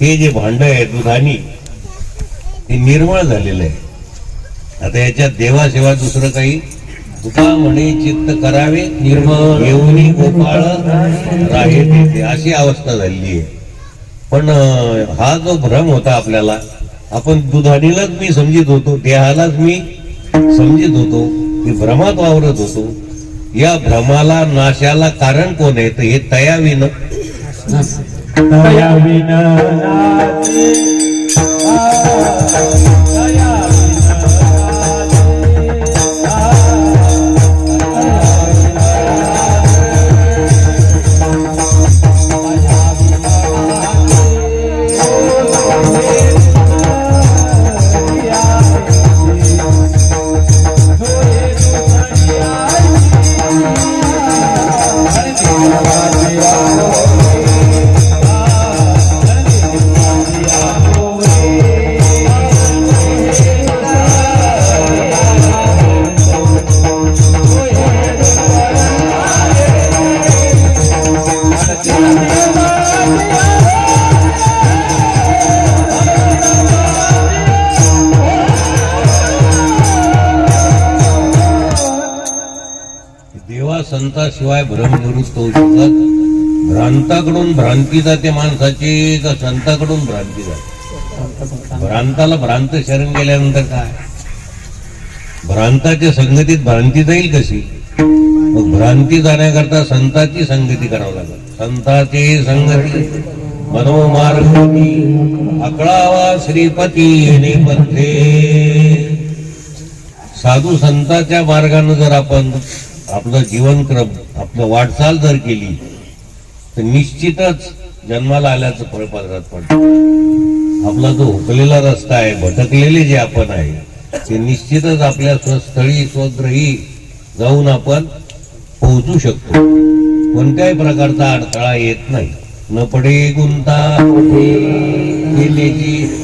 हे जे भांड आहे दुधानी ते निर्मळ झालेलं आहे. आता याच्यात देवासेवा दुसरं काही तुका म्हणे चित्त करावे निर्मळ. येऊनी गोपाळ राहे अशी अवस्था झालेली आहे. पण हा जो भ्रम होता आपल्याला आपण दुधानीलाच मी समजित होतो देहालाच मी समजित होतो मी भ्रमात वावरत होतो. या भ्रमाला नाशाला कारण कोण आहे? तर हे तयाविनं. दया विना देवा संताशिवाय होऊ शकत भ्रांताकडून भ्रांती जाते माणसाची का संताकडून भ्रांती जाते. भ्रांताला भ्रांत शरण गेल्यानंतर काय? भ्रांताच्या संगतीत भ्रांती जाईल कशी? मग भ्रांती जाण्याकरता संताची संगती करावं लागेल. संताची संगती. मनोमार्गी अकळावा श्रीपती निपंथे साधू संतांच्या मार्गानं जर आपण आपलं जीवनक्रम आपलं वाटचाल जर केली तर निश्चितच जन्माला आल्याचं फळ पदरात पडतं. आपला जो हुकलेला रस्ता आहे भटकलेले जे आपण आहे ते निश्चितच आपल्या स्वस्थळी स्वग्रही जाऊन आपण पोहोचू शकतो. कोणत्याही प्रकारचा अडथळा येत नाही. न पडे गुंता केलेची.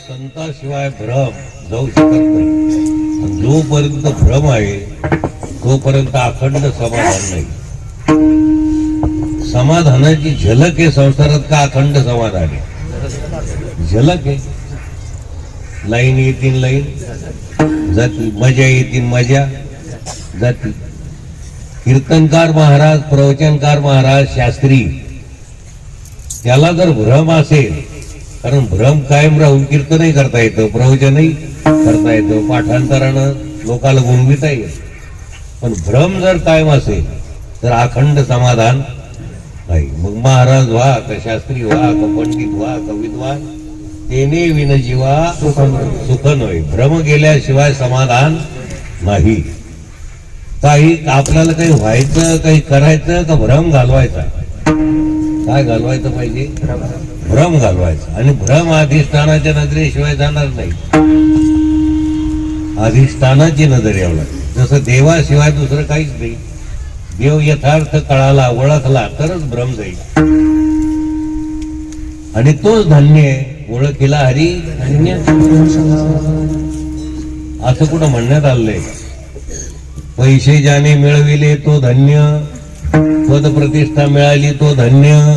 संताशिवाय भ्रम जाऊ शकत नाही. जोपर्यंत भ्रम आहे तोपर्यंत अखंड समाधान नाही. समाधानाची झलक आहे संसारात का अखंड समाधान आहे? झलक आहे. लाईन येतील लाईन जाती मजा येतील मजा जाती. कीर्तनकार महाराज प्रवचनकार महाराज शास्त्री त्याला जर भ्रम असेल कारण भ्रम कायम राहून कीर्तनही करता येतं प्रवचनही करता येतं पाठांतरानं लोकाला गुणविता येईल पण भ्रम जर कायम असेल तर अखंड समाधान नाही. मग महाराज व्हा का शास्त्री व्हा का पंडित व्हा का विद्वान तेने विनजीवा सुखन होय भ्रम गेल्याशिवाय समाधान नाही. काही आपल्याला काही व्हायचं काही करायचं का भ्रम घालवायचा? काय घालवायचं पाहिजे? भ्रम. घालवायचा. आणि भ्रम अधिष्ठानाच्या नजरेशिवाय जाणार नाही. अधिष्ठानाची नजर यावं लागेल. जसं देवाशिवाय दुसरं काहीच नाही. देव यथार्थ कळाला ओळखला तरच भ्रम जाईल. आणि तोच धन्य आहे ओळखीला हरी धन्य. असं कुठं म्हणण्यात आलंय? पैसे ज्याने मिळविले तो धन्य. पद प्रतिष्ठा मिळाली तो धन्य.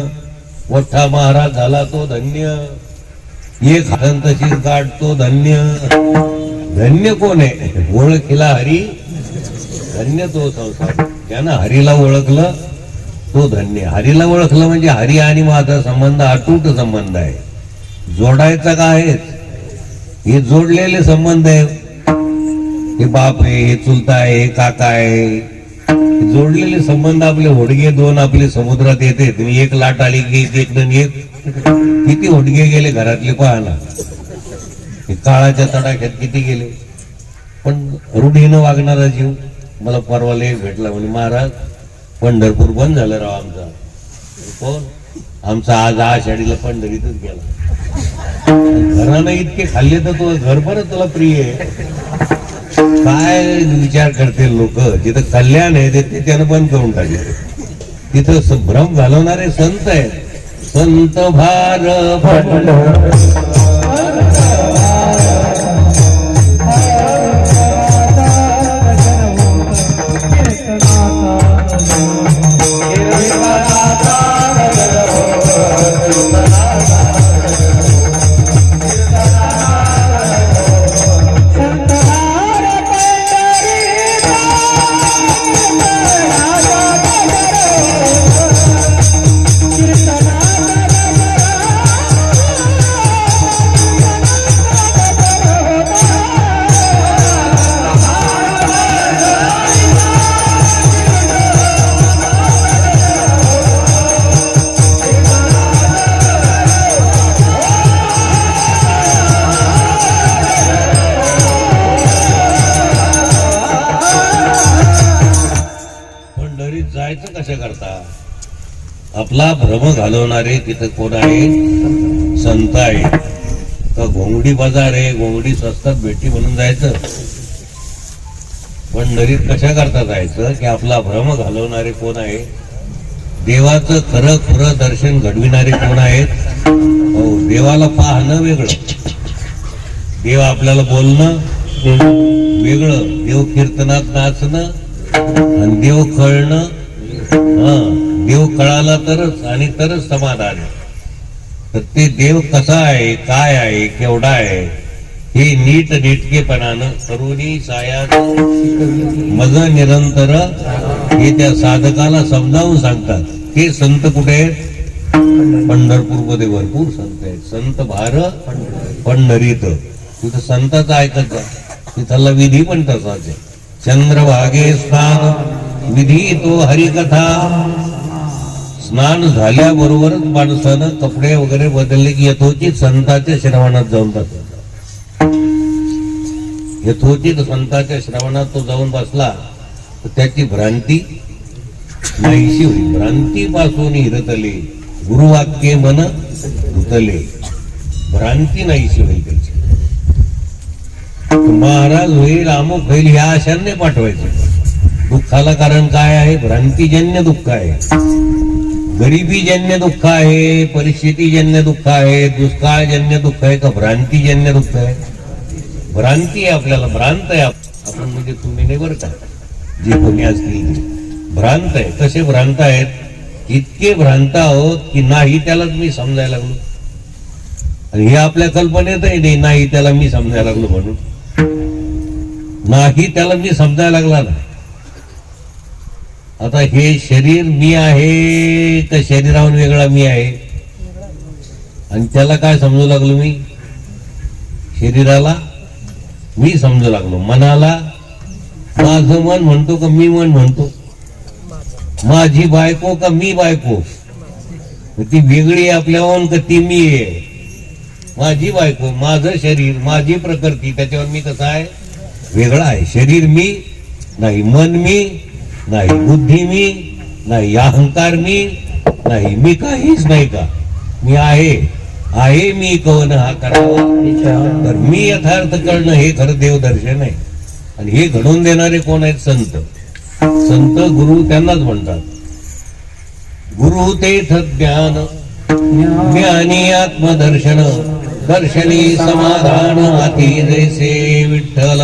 मोठा महाराज झाला तो धन्य. एक हंतशीर गाठ तो धन्य. धन्य कोण आहे? ओळखिला हरी? धन्य तो संसार. ज्यानं हरीला ओळखलं तो धन्य. हरीला ओळखलं म्हणजे हरी आणि माझा संबंध अतूट संबंध आहे. जोडायचा का आहे हे जोडलेले संबंध आहे. हे बाप आहे हे चुलता आहे हे काका आहे. जोडलेले संबंध आपले होडगे दोन आपले समुद्रात येते. तुम्ही एक लाट आली की एक जण एक किती होडगे गेले घरातले पाहना काळाच्या तडाख्यात किती गेले. पण रूढीनं वागणारा जीव मला परवाला एक भेटला म्हणजे महाराज पंढरपूर बंद झालं राव आमचा. कोण? आमचा आज आषाढीला पंढरीतच गेला. घरानं इतके खाल्ले तर तुला घर परत तुला प्रिय आहे. काय विचार करते लोक? जिथं कल्याण आहे ते- त्यानं बंद करून टाकले. तिथं संभ्रम भ्रम घालवणारे संत आहेत. संत भार जायचं कशा करता? आपला भ्रम घालवणारे तिथं कोण आहे? संत आहे का घोंगडी बाजार आहे? घोंगडी स्वस्तात भेटी म्हणून जायचं? पण नरीत कशा करता जायचं? की आपला भ्रम घालवणारे कोण आहे? देवाचं खरं खरं दर्शन घडविणारे कोण आहेत? हो देवाला पाहणं वेगळं. देव आपल्याला बोलणं वेगळं. देव कीर्तनात नाचणं आणि देव कळणं हा देव कळाला तरच आणि तरच समाधान तर ते देव कसा आहे काय आहे केवढा आहे हे नीट नेटकेपणानं करुणी साया मग निरंतर हे त्या साधकाला समजावून सांगतात. हे संत कुठे आहेत? पंढरपूरमध्ये भरपूर संत आहेत. संत भार पंढरीत. तिथं संताचं ऐकत जा तिथला विधी पण तसाच आहे. चंद्रभागे स्नान विधी तो हरिकथा. स्नान झाल्याबरोबरच माणसानं कपडे वगैरे बदलले की यथोचित संताच्या श्रवणात जाऊन बसला. यथोचित संताच्या श्रवणात तो जाऊन बसला तर त्याची भ्रांती नाहीशी होईल. भ्रांतीपासून हिरतले गुरुवाक्य मन धुतले. भ्रांती नाहीशी होईल त्याची. महाराज होईल अमुक होईल ह्या आशांनी पाठवायचं. दुःखाला कारण काय आहे? भ्रांतीजन्य दुःख आहे. गरिबीजन्य दुःख आहे परिस्थितीजन्य दुःख आहे दुष्काळजन्य दुःख आहे का भ्रांतीजन्य दुःख आहे? भ्रांती आहे आपल्याला भ्रांत आहे आपण म्हणजे तुम्ही नाही बरं का? जे कोणी असतील भ्रांत आहे. कसे भ्रांत आहेत? इतके भ्रांत आहोत की नाही त्यालाच मी समजायला लागलो. आणि हे आपल्या कल्पनेतही नाही नाही त्याला मी समजायला लागलो म्हणून. नाही त्याला मी समजायला लागला ना आता हे शरीर मी आहे तर शरीराहून वेगळा मी आहे. आणि त्याला काय समजू लागलो मी? शरीराला मी समजू लागलो. मनाला माझं मन म्हणतो का मी मन म्हणतो? माझी बायको का मी बायको? ती वेगळी आहे आपल्याहून का ती मी आहे? माझी बायको माझं शरीर माझी प्रकृती त्याच्यावर मी कसं आहे. वेगळा आहे. शरीर मी नाही मन मी नाही बुद्धी मी नाही अहंकार मी नाही मी काहीच नाही का? मी आहे. आहे मी कवन हा करावा तर मी यथार्थ करणं हे खरं देवदर्शन आहे. आणि हे घडवून देणारे कोण आहेत? संत. संत गुरु त्यांनाच म्हणतात. गुरु तेथ ज्ञान ज्ञानी आत्मदर्शन. दर्शनी समाधान अति जैसे विठ्ठल